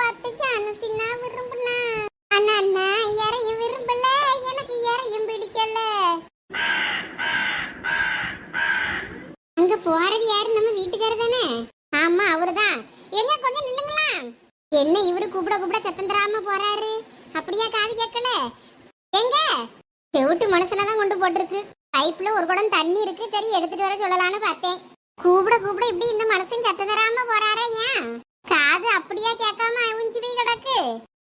பார்த்து ஜானசின்னா விரும்புனா? அண்ணா நான் யாரையும் விரும்பல. எனக்கு இறையும் பிடிக்கல. அங்க போறது யாரு? நம்ம வீட்டுக்காரர் தானே? ஆமா அவருதான். எங்க கொஞ்சம் நில்லுங்களா என்ன இவரு கூப்பிட கூப்பிட சத்தம் தராம போறாரு? அப்படியா காது கேட்கல? எங்க? செவிட்டு மனுஷனை தான் கொண்டு போட்டிருக்கு. பைப்ல ஒரு குடம் தண்ணி இருக்கு. சரி எடுத்துட்டு வர சொல்லலாம்னு பார்த்தேன். கூப்பிட கூப்பிட இப்படி இந்த மனுஷன் சத்தம் தராம போறாரா ஏன்? காது அப்படியா கேட்காம உஞ்சி போய் கிடக்கு.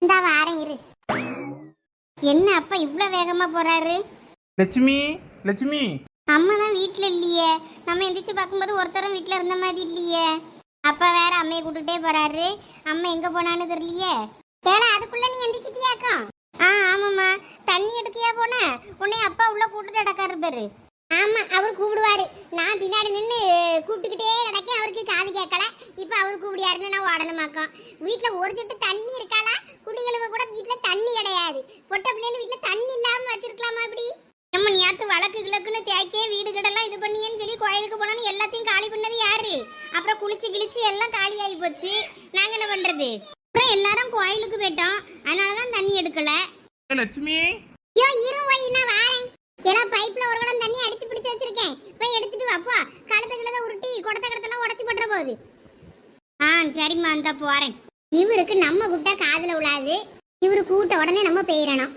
இந்த வாரம் இரு. என்ன அப்பா இவ்ளோ வேகமா போறாரு? லட்சுமி லட்சுமி. அம்மா தான் வீட்ல இல்லையே. நம்ம எந்திரிச்சு பார்க்கும்போது ஒருத்தரும் வீட்ல இருந்த மாதிரி இல்லையே. அப்பா வேற அம்மையை கூட்டுட்டே போறாரு. அம்மா எங்க போனான்னு தெரியலையே. ஏல அதுக்குள்ள நீ எந்திரிச்சிட்டியாக்கா ஆ ஆமாம்மா. தண்ணி எடுக்கையா போன? உன்னை அப்பா உள்ள கூட்டுட்டு நடக்காரு பாரு. ஆமா அவர் கூப்பிடுவாரு. நான் பின்னாடி நின்று கூப்பிட்டுக்கிட்டே கிடக்கேன். அவருக்கு காது கேட்கல. இப்போ அவர் கூப்பிடியாருன்னு நான் ஓடணுமாக்கோம். வீட்டில் ஒரு சொட்டு தண்ணி இருக்காளா? குடிகளுக்கு கூட வீட்டில் தண்ணி கிடையாது. பொட்ட பிள்ளைகள் வீட்டில் தண்ணி இல்லாமல் வச்சிருக்கலாமா இப்படி? நம்ம நேத்து வழக்கு கிழக்குன்னு தேய்க்கே வீடு கடலாம் இது பண்ணியேன்னு சொல்லி கோயிலுக்கு போனோன்னு எல்லாத்தையும் காலி பண்ணது யாரு? அப்புறம் குளிச்சு கிழிச்சு எல்லாம் காலி ஆகி போச்சு. நாங்க என்ன பண்றது? அப்புறம் எல்லாரும் கோயிலுக்கு போயிட்டோம். அதனால தான் தண்ணி எடுக்கல. லட்சுமி? ஐயோ இரு வை நான் வாரேன். எல்லாம் பைப்ல ஒரு குடம் தண்ணி அடிச்சு பிடிச்சு வச்சிருக்கேன். போய் எடுத்துட்டு வாப்பா கழுத கழுத உருட்டி குடத்த கடத்தெல்லாம் உடச்சு போட்டுற போகுது. ஆ சரிம்மா அந்த போறேன் இவருக்கு நம்ம கூப்பிட்டா காதுல விழாது இவரு கூட்ட உடனே நம்ம பெயரணும்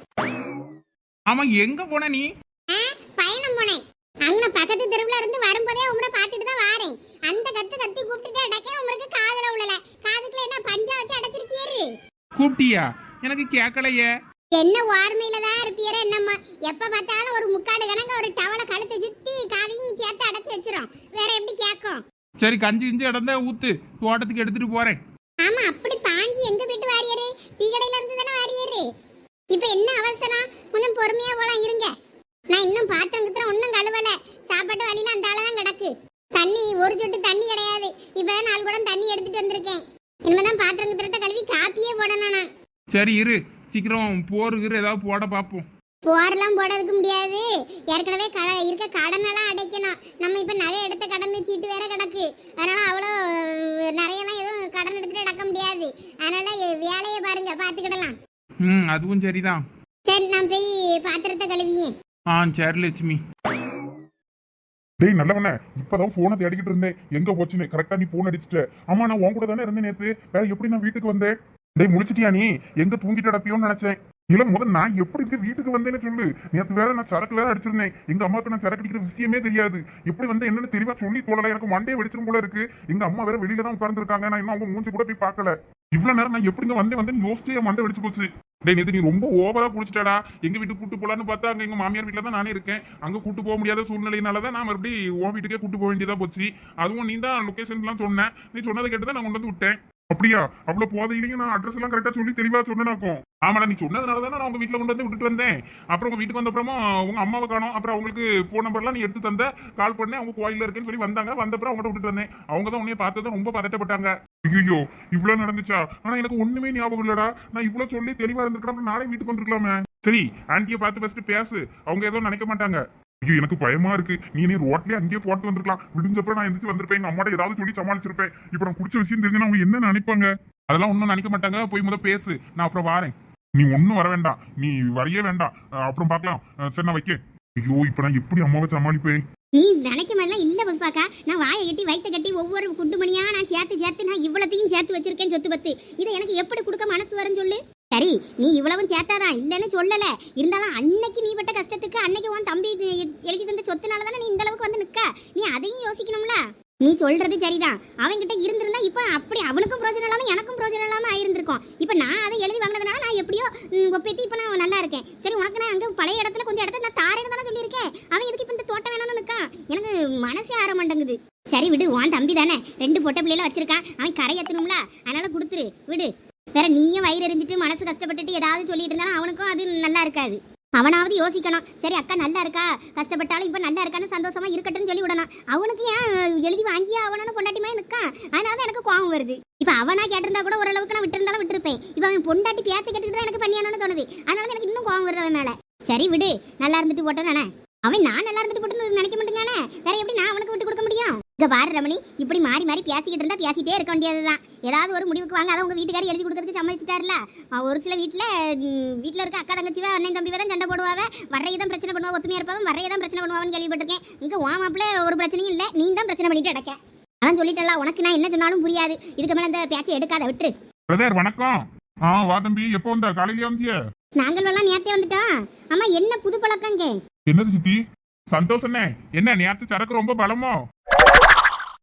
ஆமா எங்க போன நீ? பயணம் போனேன். அங்க பக்கத்து தெருவுல இருந்து வரும்போதே உமரை பார்த்துட்டு தான் வாரேன். அந்த கத்து கத்தி கூப்பிட்டுட்டு அடக்கே உமருக்கு காதுல விழல காதுக்குள்ள என்ன பஞ்சா வச்சு அடைச்சிருக்கியாரு கூப்பிட்டியா? எனக்கு கேட்கலையே என்ன வார்மையில தான் இருப்பியற என்னம்மா? எப்ப பார்த்தாலும் ஒரு முக்காடு கணங்க ஒரு டவலை கழுத்தை சுத்தி காதையும் சேர்த்து அடைச்சு வச்சிரும். வேற எப்படி கேட்கும் சரி கஞ்சி கிஞ்சி இடந்த ஊத்து. தோட்டத்துக்கு எடுத்துட்டு போறேன். ஆமா அப்படி பாஞ்சி எங்க போயிட்டு வாரியரு? டீ கடையில இருந்து தானே வாரியரு? இப்ப என்ன அவசரம்? கொஞ்சம் பொறுமையா போலாம் இருங்க. நான் இன்னும் பாத்திரம் குத்திரம் ஒன்றும் கழுவல. சாப்பாட்டு வழியில அந்த ஆளதான் கிடக்கு. தண்ணி ஒரு சொட்டு தண்ணி கிடையாது. இப்பதான் நாலு குடம் தண்ணி எடுத்துட்டு வந்திருக்கேன். இனிமேதான் பாத்திரம் குத்திரத்தை கழுவி காப்பியே போடணும் சரி இரு. சீக்கிரம் போருகிற ஏதாவது போட பார்ப்போம் போரெல்லாம் போடுறதுக்கு முடியாது. ஏற்கனவே க இருக்க கடனெல்லாம் அடைக்கணும். நம்ம இப்போ நகை எடுத்த கடன் சீட்டு வேற கிடக்கு. அதனால அவ்வளோ நிறையெல்லாம் எதுவும் கடன் எடுத்துட்டு அடக்க முடியாது. அதனால வேலையை பாருங்க பார்த்துக்கிடலாம் ம் அதுவும் சரிதான். சரி நான் போய் பாத்திரத்தை கழுவியே. ஆ சரி லட்சுமி. டேய் நல்லவனே இப்பதான் போனை தேடிக்கிட்டு இருந்தேன். எங்க போச்சுன்னு கரெக்டா நீ போன் அடிச்சிட்ட. ஆமா நான் உன் கூட தானே இருந்தேன் நேத்து. வேற எப்படி நான் வீட்டுக்கு வந்தேன்? டேய் முழிச்சிட்டியா நீ? எங்க தூங்கிட்டு அடப்பியோன்னு நினைச்சேன். இல்ல முதல் நான் எப்படி இருக்க வீட்டுக்கு வந்தேன்னு சொல்லு. நேற்று வேற நான் சரக்கு வேற அடிச்சிருந்தேன். எங்க அம்மாவுக்கு நான் சரக்கு அடிக்கிற விஷயமே தெரியாது. எப்படி வந்து என்னன்னு தெளிவா சொல்லி தோழல எனக்கு மண்டே வெடிச்சிரும் போல இருக்கு. எங்க அம்மா வேற வெளியில தான் உட்கார்ந்துருக்காங்க. நான் இன்னும் அவங்க மூஞ்சி கூட போய் பார்க்கல. இவ்வளவு நேரம் நான் எப்படிங்க வந்தேன் வந்தேன் யோசிச்சே மண்டை வெடிச்சு போச்சு. டேய் நேத்து நீ ரொம்ப ஓவரா குடிச்சிட்டடா எங்க வீட்டுக்கு கூட்டு போலான்னு பார்த்தா அங்க எங்க மாமியார் வீட்டுல தான் நானே இருக்கேன். அங்க கூட்டு போக முடியாத சூழ்நிலையினால தான் நான் மறுபடியும் உன் வீட்டுக்கே கூட்டு போக வேண்டியதா போச்சு. அதுவும் நீ தான் லொக்கேஷன் எல்லாம் சொன்னேன் நீ சொன்னதை கேட்டு தான் நான் கொண்டு வந்து விட்டேன். அப்படியா? அவ்வளவு போதையிலையும் நான் அட்ரஸ் எல்லாம் கரெக்டா சொல்லி தெளிவா சொன்னேனாக்கும் ஆமாடா நீ சொன்னதுனாலதான் நான் உங்க வீட்டுல கொண்டு வந்து விட்டுட்டு வந்தேன். அப்புறம் உங்க வீட்டுக்கு வந்த அப்புறமா உங்க அம்மாவை காணோம். அப்புறம் அவங்களுக்கு போன் நம்பர்லாம் நீ எடுத்து தந்த. கால் பண்ணேன். அவங்க கோயில்ல இருக்குன்னு சொல்லி வந்தாங்க. வந்த அப்புறம் அவங்கள்ட்ட விட்டுட்டு வந்தேன். அவங்க தான் உன்னைய பார்த்ததும் ரொம்ப பதட்டப்பட்டாங்க. ஐயோ இவ்வளவு நடந்துச்சா? ஆனா எனக்கு ஒண்ணுமே ஞாபகம் இல்லடா. நான் இவ்வளவு சொல்லி தெளிவா இருந்திருக்கலாம் நாளை வீட்டுக்கு வந்துருக்கலாமே. சரி ஆண்டியை பார்த்து ஃபர்ஸ்ட் பேசு. அவங்க எதுவும் நினைக்க மாட்டாங்க. ஐயோ எனக்கு பயமா இருக்கு. நீ நீ ரோட்லயே அங்கேயே போட்டு வந்திருக்கலாம். விடிஞ்சப்பறம் நான் எந்திரிச்சு வந்திருப்பேன். எங்க அம்மாட்ட ஏதாவது சொல்லி சமாளிச்சிருப்பேன். இப்ப நான் குடிச்ச விஷயம் தெரிஞ்சு அவங்க என்ன நினைப்பாங்க? அதெல்லாம் ஒன்றும் நினைக்க மாட்டாங்க. போய் முத பேசு. நான் அப்புறம் வாரேன். நீ ஒன்றும் வர வேண்டாம். நீ வரையே வேண்டாம். அப்புறம் பார்க்கலாம். சரி நான் வைக்க ஐயோ இப்ப நான் எப்படி அம்மாவை சமாளிப்பேன்? நீ நினைக்க மாதிரிலாம் இல்ல புஷ்பாக்கா நான் வாயை கட்டி வயிற்ற கட்டி ஒவ்வொரு குண்டு மணியா நான் சேர்த்து சேர்த்து நான் இவ்வளத்தையும் சேர்த்து வச்சிருக்கேன் சொத்து பத்து. இதை எனக்கு எப்படி கொடுக்க நீ இவ்வளவும் சேர்த்தாதான். இல்லைன்னு சொல்லல. இருந்தாலும் அன்னைக்கு நீ பட்ட கஷ்டத்துக்கு அன்னைக்கு உன் தம்பி எழுதி தந்த சொத்துனால தானே நீ இந்த அளவுக்கு வந்து நிக்க? நீ அதையும் யோசிக்கணும்ல? நீ சொல்றது சரிதான். அவன்கிட்ட இருந்திருந்தா இப்ப அப்படி அவனுக்கும் பிரோஜனம் இல்லாம எனக்கும் பிரோஜனம் இல்லாம ஆயிருந்திருக்கும். இப்ப நான் அதை எழுதி வாங்கினதுனால நான் எப்படியோ ஒப்பேத்தி இப்ப நான் நல்லா இருக்கேன். சரி உனக்கு நான் அங்க பழைய இடத்துல கொஞ்சம் இடத்துல நான் தாரேன்னு தானே சொல்லியிருக்கேன். அவன் எதுக்கு இப்ப இந்த தோட்டம் வேணும்னு நிக்கா எனக்கு மனசே ஆற மாட்டேங்குது. சரி விடு உன் தம்பி தானே. ரெண்டு பொட்டை பிள்ளைல வச்சிருக்கான். அவன் கரை ஏத்தணும்ல. அதனால கொடுத்துரு. விடு. வேற நீயும் வயிறு எரிஞ்சிட்டு மனசு கஷ்டப்பட்டுட்டு ஏதாவது சொல்லிட்டு இருந்தாலும் அவனுக்கும் அது நல்லா இருக்காது. அவனாவது யோசிக்கணும். சரி அக்கா நல்லா இருக்கா? கஷ்டப்பட்டாலும் இப்போ நல்லா இருக்கான்னு சந்தோஷமா இருக்கட்டும்னு சொல்லி விடணும். அவனுக்கு ஏன் எழுதி வாங்கியே அவனு பொண்டாட்டி மாதிரி நிற்கான் அதனால தான் எனக்கு கோவம் வருது. இப்ப அவனா கேட்டிருந்தா கூட ஓரளவுக்கு நான் விட்டுருந்தாலும் விட்டுருப்பேன். இப்ப அவன் பொண்டாட்டி பேச்சை கேட்டுட்டு தான் எனக்கு பண்ணியானு தோணுது. அதனால எனக்கு இன்னும் கோவம் வருது அவன் மேலே. சரி விடு. நல்லா இருந்துட்டு போட்டோம் நானே. அவன் நான் நல்லா இருந்துட்டு போட்டுன்னு நினைக்க மாட்டேங்கானே வேற எப்படி நான் அவனுக்கு விட்டு கொடுக்க முடியும்? இங்க பாரு ரமணி இப்படி மாறி மாறி பேசிக்கிட்டு இருந்தா பேசிட்டே இருக்க வேண்டியதுதான். ஏதாவது ஒரு முடிவுக்கு வாங்க அதான் உங்க வீட்டுக்காரர் எழுதி கொடுக்கறதுக்கு சம்மதிச்சிட்டாருல? ஒரு சில வீட்டுல வீட்டுல இருக்க அக்கா தங்கச்சிவா அண்ணன் தம்பி தான் சண்டை போடுவாவ. வரையை தான் பிரச்சனை பண்ணுவா ஒத்துமையா இருப்பாவன் வரையை தான் பிரச்சனை பண்ணுவான்னு கேள்விப்பட்டிருக்கேன். இங்க மாப்பிள்ள ஒரு பிரச்சனையும் இல்ல நீ தான் பிரச்சனை பண்ணிட்டு அடக்க அதான் சொல்லிட்டல உனக்கு நான் என்ன சொன்னாலும் புரியாது. இதுக்கு மேல இந்த பேச்சை எடுக்காத விட்டுரு. பிரதர் வணக்கம். ஆ வா தம்பி எப்போ வந்த? காலையிலே வந்திய? நாங்கள் எல்லாம் நேத்தே வந்துட்டோம் அம்மா என்ன புது பழக்கங்க? என்னது சித்தி? சந்தோஷண்ணே என்ன நேத்து சரக்கு ரொம்ப பலமோ?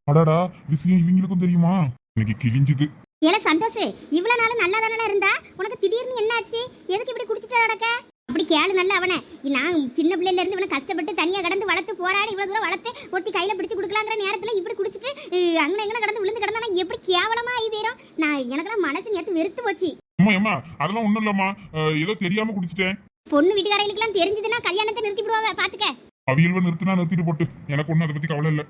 அடாடா விஷயம் இவங்களுக்கும் தெரியுமா? இன்னைக்கு கிழிஞ்சுது. ஏல சந்தோஷ் இவ்வளவு நாள் நல்லா தானே இருந்தா? உனக்கு திடீர்னு என்ன ஆச்சு எதுக்கு இப்படி குடிச்சிட்டு நடக்க? அப்படி கேளு நல்ல அவனை. நான் சின்ன பிள்ளையில இருந்து இவனை கஷ்டப்பட்டு தனியா கடந்து வளர்த்து போராடி இவ்வளவு தூரம் வளர்த்து ஒருத்தி கையில பிடிச்சு கொடுக்கலாங்கிற நேரத்துல இப்படி குடிச்சிட்டு அஹ், அங்கன எங்கன கடந்து விழுந்து கிடந்தா எப்படி கேவலமா ஆகி போயிரும் நான் எனக்கெல்லாம் மனசு நேத்து வெறுத்து போச்சு. அம்மா ஏம்மா அதெல்லாம் ஒண்ணும் இல்லம்மா. ஏதோ தெரியாம குடிச்சிட்டேன். பொண்ணு வீட்டுக்காரங்களுக்குலாம் தெரிஞ்சதுன்னா கல்யாணத்தை நிறுத்தி விடுவாங்க பாத்துக்க. அவியல்வ நிறுத்தினா நிறுத்திட்டு போட்டு. எனக்கு ஒண்ணும் அதை பத்தி கவலை இல்ல?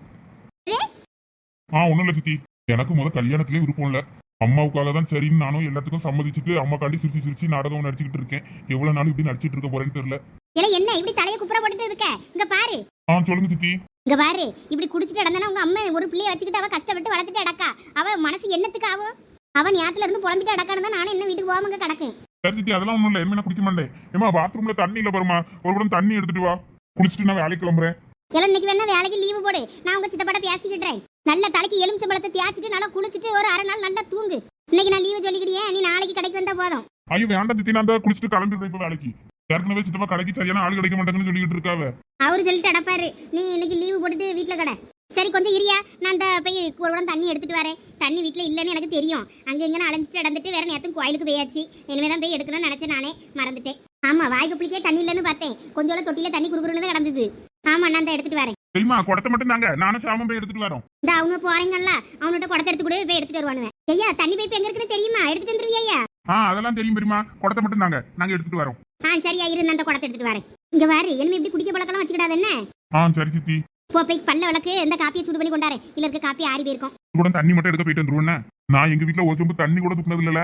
ஆ ஒண்ணும் இல்ல சித்தி. எனக்கு முத கல்யாணத்திலே விருப்பம் இல்ல. அம்மாவுக்காக தான் சரின்னு நானும் எல்லாத்துக்கும் சம்மதிச்சுட்டு அம்மாக்காண்டி சிரிச்சு சிரிச்சு நாடகம் நடிச்சுக்கிட்டு இருக்கேன். எவ்வளவு நாள் இப்படி நடிச்சிட்டு இருக்க போறேன்னு தெரியல. இல்ல என்ன? இப்படி தலைய குப்புற போட்டுட்டு இருக்க? இங்க பாரு. ஆ சொல்லுங்க சித்தி. இங்க பாரு. இப்படி குடிச்சிட்டு நடந்தனா உங்க அம்மா ஒரு பிள்ளைய வச்சுக்கிட்டு அவ கஷ்டப்பட்டு வளர்த்துட்டு அடக்கா அவ மனசு என்னத்துக்கு ஆகும் அவன் ஞாத்துல இருந்து புலம்பிட்டு அடக்கான்னு தான் நானும் என்ன வீட்டுக்கு போகாம கிடக்கேன். சரி சித்தி அதெல்லாம் ஒண்ணும் இல்ல. என்ன குடிக்க மாட்டேன். ஏமா பாத்ரூம்ல தண்ணி இல்ல பாருமா ஒரு குடம் தண்ணி எடுத்துட்டு வா. குளிச்சுட்டு நான் வேலைக்கு கிளம்புறேன். இல்ல இன்னைக்கு வேணா வேலைக்கு லீவு போடு. நான் உங்க சித்தப்பட பேசிக்கிட்டேன் நல்ல தலைக்கு எலுமிச்சம்பழத்தை தேய்ச்சிட்டு நல்லா குளிச்சுட்டு ஒரு அரை நாள் நல்லா தூங்கு. இன்னைக்கு நான் லீவு சொல்லிக்கிட்டியே நீ நாளைக்கு கடைக்கு வந்தா போதும். ஐயோ வேண்டாம் சித்தி நான் தான் குளிச்சுட்டு கிளம்பிடுறேன் இப்ப வேலைக்கு. ஏற்கனவே சித்தப்பா கடைக்கு சரியான ஆள் கிடைக்க மாட்டேங்குன்னு சொல்லிக்கிட்டு இருக்காவ. அவரு சொல்லிட்டு அடப்பாரு. நீ இன்னைக்கு லீவு போட்டுட்டு வீட்ல கடை. சரி கொஞ்சம் இரியா. நான் இந்த போய் ஒரு தண்ணி எடுத்துட்டு வரேன். தண்ணி வீட்ல இல்லைன்னு எனக்கு தெரியும். அங்க இங்க அலைஞ்சிட்டு நடந்துட்டு வேற நேரத்துக்கு கோயிலுக்கு போயாச்சு. இனிமே தான் போய் எடுக்கணும்னு நினைச்சேன் நானே. மறந்துட்டேன். ஆமா வாய் குப்பிளிக்கே தண்ணி இல்லைன்னு பார்த்தேன். கொஞ்சோட தொட்டில தண்ணி குடுக்குறன்னு தான் கிடந்தது. ஆமா நான் தான் எடுத்துட்டு வரேன். சரிம்மா குடத்தை மட்டும் தாங்க. நானும் சாமம் போய் எடுத்துட்டு வரோம். இந்த அவங்க போறீங்கல்ல அவன்கிட்ட குடத்தை எடுத்து கூட போய் எடுத்துட்டு வருவானுங்க. ஐயா தண்ணி பைப் எங்க இருக்குன்னு தெரியுமா? எடுத்துட்டு வந்துருவியா ஐயா ஆ அதெல்லாம் தெரியும் பெரியமா குடத்தை மட்டும் தாங்க. நாங்க எடுத்துட்டு வரோம். ஆ சரியா இரு நான் அந்த குடத்தை எடுத்துட்டு வரேன். இங்க வாரு இனிமே இப்படி குடிக்க பழக்கலாம் வச்சுக்கிடாது என்ன? ஆ சரி சித்தி. போ போய் பல்ல விளக்கு இந்த காப்பியை சூடு பண்ணி கொண்டாரு. இல்ல இருக்க காப்பி ஆறி போயிருக்கும். கூட தண்ணி மட்டும் எடுக்க போயிட்டு நான் எங்க வீட்டுல ஒரு சொம்பு தண்ணி கூட துப்புனது இல்லல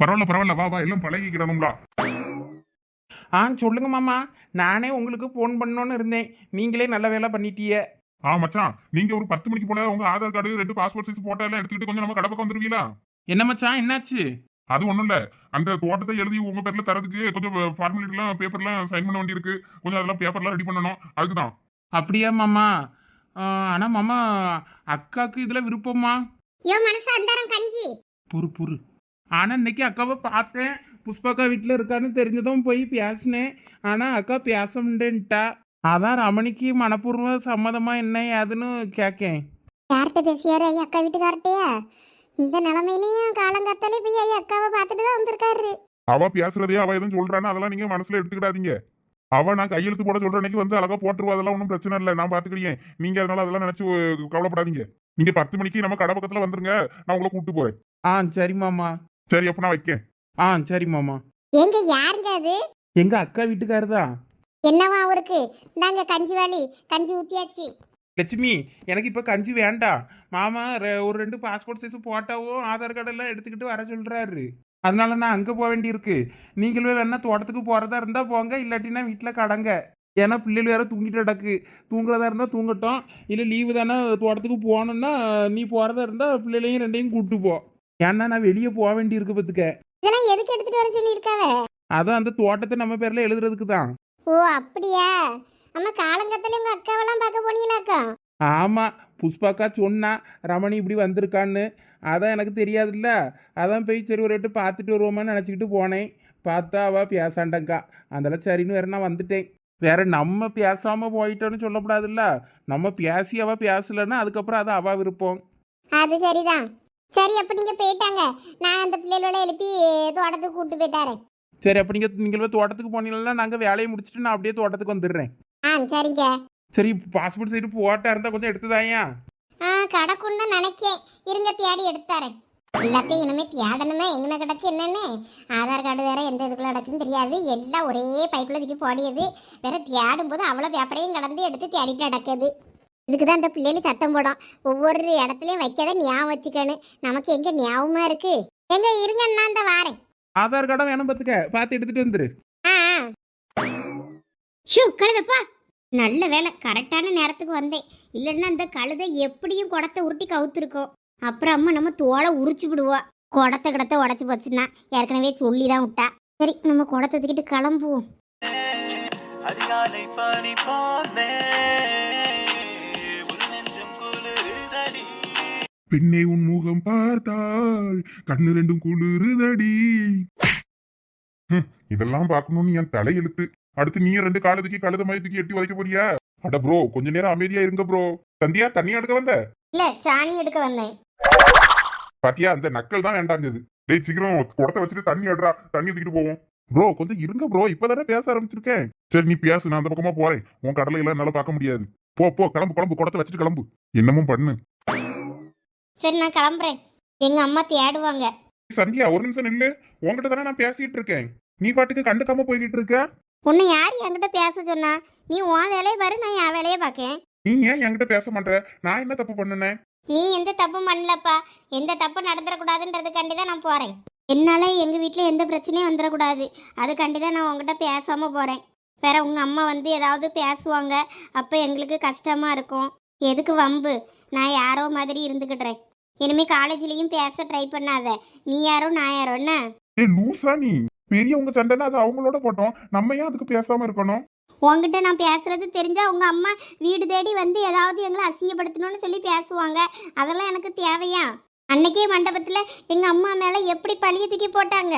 பரவாயில்ல பரவாயில்ல வா வா எல்லாம் பழகிக்கிடணும்லா ஆ சொல்லுங்க மாமா. நானே உங்களுக்கு ஃபோன் பண்ணணும்னு இருந்தேன். நீங்களே நல்ல வேலை பண்ணிட்டீங்க. ஆ மச்சான் நீங்க ஒரு பத்து மணிக்கு போல உங்க ஆதார் கார்டு ரெண்டு பாஸ்போர்ட் சைஸ் போட்டோ எல்லாம் எடுத்துக்கிட்டு கொஞ்சம் நம்ம கடை பக்கம் வந்துருவீங்களா? என்ன மச்சான் என்னாச்சு? அது ஒண்ணும் இல்ல. அந்த தோட்டத்தை எழுதி உங்க பேர்ல தரதுக்கு கொஞ்சம் ஃபார்மாலிட்டி எல்லாம் பேப்பர்லாம் சைன் பண்ண வேண்டியிருக்கு. கொஞ்சம் அதெல்லாம் பேப்பர்லாம் ரெடி பண்ணணும். அதுக்குதான். அப்படியா மாமா? ஆனா மாமா அக்காக்கு இதுல விருப்பமா? யோ மனசு அந்தாரம் கஞ்சி. பொறு பொறு ஆனா இன்னைக்கு அக்காவை பார்த்தேன். புஷ்பாக்கா வீட்டில் இருக்கான்னு தெரிஞ்சதும் போய் பேசினேன். ஆனா அக்கா பேச முடியன்ட்டா அதான் ரமணிக்கு மனப்பூர்வம் சம்மதமா என்ன ஏதுன்னு கேட்கேன் யார்கிட்ட பேசியாரு? ஐயா அக்கா வீட்டுக்கார்ட்டையா? இந்த நிலைமையிலயும் காலங்காத்தாலே போய் ஐயா அக்காவை பார்த்துட்டு தான் வந்திருக்காரு. அவ பேசுறதே அவ எதுவும் சொல்றான்னு அதெல்லாம் நீங்க மனசுல எடுத்துக்கிடாதீங்க. அவ நான் கையெழுத்து போட சொல்ற அன்னைக்கு வந்து அழகா போட்டுருவா அதெல்லாம் ஒன்றும் பிரச்சனை இல்லை. நான் பாத்துக்கிறேன். நீங்க அதனால அதெல்லாம் நினைச்சு கவலைப்படாதீங்க. நீங்க பத்து மணிக்கு நம்ம கடை பக்கத்துல வந்துருங்க. நான் உங்களை கூப்பிட்டு போறேன். ஆ சரி மாமா. சரி அப்ப நான் வைக்கேன். ஆ சரி மாமா. எங்க யாருங்க அது? எங்க அக்கா வீட்டுக்காரு தான் என்னவா அவருக்கு? இந்தாங்க கஞ்சி வாளி. கஞ்சி ஊத்தியாச்சு. லட்சுமி எனக்கு இப்போ கஞ்சி வேண்டாம் மாமா ரெ- ஒரு ரெண்டு பாஸ்போர்ட் சைஸ் போட்டோவும் ஆதார் கார்டு எல்லாம் எடுத்துக்கிட்டு வர சொல்றாரு. அதனால நான் அங்கே போக வேண்டியிருக்கு. நீங்களே வேணா தோட்டத்துக்கு போறதா இருந்தா போங்க இல்லாட்டினா வீட்டில் கடங்க. ஏன்னா பிள்ளைகள் வேற தூங்கிட்டு கிடக்கு. தூங்குறதா இருந்தா தூங்கட்டும். இல்லை லீவு தானே தோட்டத்துக்கு போகணும்னா நீ போறதா இருந்தா பிள்ளைகளையும் ரெண்டையும் கூப்பிட்டு போ. ஏன்னா நான் வெளியே போக வேண்டியிருக்கு பத்துக்க. இதெல்லாம் எதுக்கு எடுத்துட்டு வர சொல்லியிருக்காவ? அதான் அந்த தோட்டத்தை நம்ம பேர்ல எழுதுறதுக்கு தான். ஓ அப்படியா? அம்மா காலங்கத்துல உங்க அக்காவெல்லாம் பார்க்க போனீங்களாக்கா? ஆமா புஷ்பாக்கா சொன்னா ரமணி இப்படி வந்திருக்கான்னு. அதான் எனக்கு தெரியாதுல்ல. அதான் போய் சரி ஒரு எட்டு பார்த்துட்டு வருவோமான்னு நினச்சிக்கிட்டு போனேன். பார்த்தா அவ பேசாண்டங்கா அதெல்லாம் சரின்னு வேற நான் வந்துட்டேன். வேற நம்ம பேசாம போயிட்டோன்னு சொல்லக்கூடாதுல்ல. நம்ம பேசி அவ பேசலன்னா அதுக்கப்புறம் அது அவ விருப்பம். அது சரிதான். சரி அப்ப நீங்க போயிட்டாங்க. நான் அந்த பிள்ளைகளோட எழுப்பி தோட்டத்துக்கு கூட்டு போயிட்டாரேன் சரி அப்ப நீங்க நீங்கள் போய் தோட்டத்துக்கு போனீங்கன்னா நாங்க வேலையை முடிச்சுட்டு நான் அப்படியே தோட்டத்துக்கு வந்துடுறேன். ஆ சரிங்க. சரி பாஸ்போர்ட் சைடு போட்டா இருந்தா கொஞ்சம் எடுத்துதாயா? ஆ கிடக்குன்னு தான் நினைக்கேன். இருங்க தேடி எடுத்தாரேன் எல்லாத்தையும் இனிமே தேடணுமே எங்கே கிடக்கு என்னன்னு? ஆதார் கார்டு வேற எந்த இதுக்குள்ள கிடக்குன்னு தெரியாது. எல்லாம் ஒரே பைக்குள்ள தூக்கி போடியது. வேற தேடும் போது அவ்வளோ பேப்பரையும் கடந்து எடுத்து தேடிட்டு அடக்குது இதுக்கு தான் இந்த பிள்ளைகள் சத்தம் போடும். ஒவ்வொரு இடத்துலையும் வைக்காத ஞாபகம் வச்சுக்கணும் நமக்கு எங்க ஞாபகமா இருக்கு? எங்க இருங்க நான் இந்த வாரேன். ஆதார் கார்டை வேணும் பார்த்துக்க பார்த்து எடுத்துட்டு வந்துரு. ஷூ கழுதப்பா நல்ல வேலை கரெக்டான நேரத்துக்கு வந்தேன். இல்லைன்னா இந்த கழுதை எப்படியும் குடத்தை உருட்டி கவுத்துருக்கோம். அப்புறம் அம்மா நம்ம தோலை உரிச்சு விடுவா. குடத்தை கிடத்த உடச்சி போச்சுன்னா ஏற்கனவே சொல்லி தான் விட்டா. சரி நம்ம குடத்தை தூக்கிட்டு கிளம்புவோம். பெண்ணை உன் முகம் பார்த்தால் கண்ணு ரெண்டும் குளிருதடி. இதெல்லாம் பார்க்கணும்னு என் தலையெழுத்து அடுத்து நீ ரெண்டு காலத்துக்கு கழுத மயத்துக்கு எட்டி வைக்க போறியா? அட ப்ரோ கொஞ்ச நேரம் அமைதியா இருங்க ப்ரோ சந்தியா தண்ணி எடுக்க வந்த? இல்ல சாணி எடுக்க வந்தேன். பாத்தியா அந்த நக்கல் தான் வேண்டாங்கிறது டேய் சீக்கிரம் குடத்தை வச்சுட்டு தண்ணி எடுறா தண்ணி தூக்கிட்டு போவோம். ப்ரோ கொஞ்சம் இருங்க ப்ரோ இப்பதானே பேச ஆரம்பிச்சிருக்கேன். சரி நீ பேசு நான் அந்த பக்கமா போறேன். உன் கடலை எல்லாம் என்னால பார்க்க முடியாது. போ போ கிளம்பு கிளம்பு குடத்தை வச்சுட்டு கிளம்பு. என்னமும் பண்ணு. சரி நான் கிளம்புறேன். எங்க அம்மா தேடுவாங்க. சந்தியா ஒரு நிமிஷம் நில்லு. உன்கிட்ட தானே நான் பேசிட்டு இருக்கேன். நீ பாட்டுக்கு கண்டுக்காம போய்கிட்டு இருக்க? உன்னை யார் என்கிட்ட பேச சொன்னா? நீ உன் வேலையை பாரு நான் என் வேலையை பார்க்கேன். நீ ஏன் என்கிட்ட பேச மாட்ட நான் என்ன தப்பு பண்ணுனேன்? நீ எந்த தப்பும் பண்ணலப்பா. எந்த தப்பும் நடந்துடக்கூடாதுன்றதுக்காண்டி தான் நான் போறேன். என்னால எங்க வீட்டில் எந்த பிரச்சனையும் வந்துடக்கூடாது. அதுக்காண்டி தான் நான் உங்ககிட்ட பேசாம போறேன். வேற உங்க அம்மா வந்து ஏதாவது பேசுவாங்க. அப்போ எங்களுக்கு கஷ்டமா இருக்கும். எதுக்கு வம்பு? நான் யாரோ மாதிரி இருந்துக்கிட்டுறேன் இனிமே காலேஜ்லயும் பேச ட்ரை பண்ணாத. நீ யாரோ நான் யாரோ என்ன? ஏய் லூசா நீ. பெரியவங்க சண்டைன்னா அது அவங்களோட போட்டோம். நம்ம ஏன் அதுக்கு பேசாம இருக்கணும்? உங்ககிட்ட நான் பேசுறது தெரிஞ்சா உங்க அம்மா வீடு தேடி வந்து ஏதாவது எங்களை அசிங்கப்படுத்தணும்னு சொல்லி பேசுவாங்க. அதெல்லாம் எனக்கு தேவையா? அன்னைக்கே மண்டபத்துல எங்க அம்மா மேல எப்படி பழிய தூக்கி போட்டாங்க?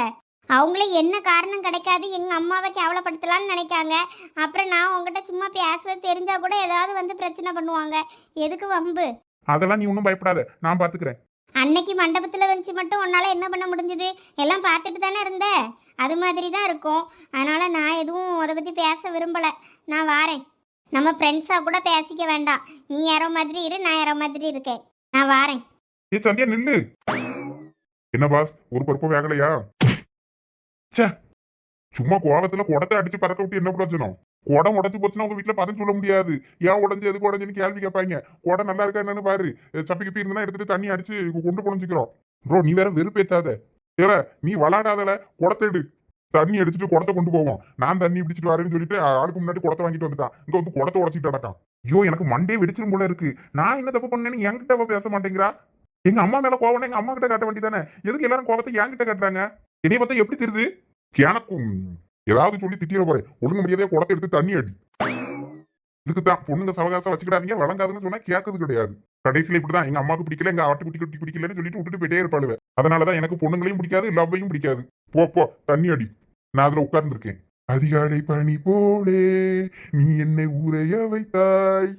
அவங்களே என்ன காரணம் கிடைக்காது எங்க அம்மாவை கேவலப்படுத்தலாம்னு நினைக்காங்க. அப்புறம் நான் உங்ககிட்ட சும்மா பேசுறது தெரிஞ்சா கூட ஏதாவது வந்து பிரச்சனை பண்ணுவாங்க. எதுக்கு வம்பு? அதெல்லாம் நீ ஒன்றும் பயப்படாத. நான் பாத்துக்கிறேன். அன்னைக்கு மண்டபத்தில் வச்சு மட்டும் உன்னால் என்ன பண்ண முடிஞ்சது? எல்லாம் பார்த்துட்டு தானே இருந்த? அது மாதிரி தான் இருக்கும். அதனால் நான் எதுவும் அதை பற்றி பேச விரும்பலை. நான் வாரேன். நம்ம ஃப்ரெண்ட்ஸாக கூட பேசிக்க வேண்டாம். நீ யாரோ மாதிரி இரு நான் யாரோ மாதிரி இருக்கேன். நான் வாரேன். ஏ சந்தியா நில்லு. என்ன பாஸ் ஒரு பருப்பம் வேகலையா? ச்சே. சும்மா கோவத்துல குடத்தை அடிச்சு பறக்க விட்டு என்ன பிரயோஜனம்? குடம் உடஞ்சு போச்சுன்னா உங்க வீட்டுல பதம் சொல்ல முடியாது. ஏன் உடஞ்சு எதுக்கு உடஞ்சுன்னு கேள்வி கேட்பாங்க. குடம் நல்லா இருக்கா என்னன்னு பாரு. சப்பி கிப்பி இருந்தா எடுத்துட்டு தண்ணி அடிச்சு கொண்டு குழஞ்சிக்கிறோம் ப்ரோ நீ வேற வெறுப்பேத்தாத. ஏல நீ விளாடாதல. குடத்தை எடு. தண்ணி அடிச்சுட்டு குடத்தை கொண்டு போவோம். நான் தண்ணி பிடிச்சிட்டு வரேன்னு சொல்லிட்டு ஆளுக்கு முன்னாடி குடத்தை வாங்கிட்டு வந்துட்டான். இங்க வந்து குடத்தை உடச்சிட்டு நடக்கான். ஐயோ எனக்கு மண்டே வெடிச்சிரும் போல இருக்கு. நான் என்ன தப்பு பண்ணேன்னு என்கிட்ட அவ பேச மாட்டேங்கிறா. எங்க அம்மா மேல கோவம் எங்க அம்மா கிட்ட காட்ட வேண்டியதானே? எதுக்கு எல்லாரும் கோவத்தை என்கிட்ட காட்டுறாங்க? என்னைய பார்த்தா எப்படி தெரியுது? எனக்கும் ஏதாவது சொல்லி திட்டிட போறேன். ஒழுங்கு முடியாதே குடத்தை எடுத்து தண்ணி அடி. இதுக்கு தான் பொண்ணுங்க சவகாசம் வச்சுக்கிடாதீங்க வழங்காதுன்னு சொன்னா கேட்கறது கிடையாது. கடைசியில இப்படிதான். எங்க அம்மாவுக்கு பிடிக்கல எங்க ஆட்டு குட்டி குட்டி பிடிக்கலன்னு சொல்லிட்டு விட்டுட்டு போயிட்டே இருப்பாளுவ. அதனாலதான் எனக்கு பொண்ணுங்களையும் பிடிக்காது லவ்வையும் பிடிக்காது. போ போ தண்ணி அடி. நான் அதுல உட்கார்ந்துருக்கேன். அதிகாலை பணி போலே நீ என்னை ஊரைய வைத்தாய்.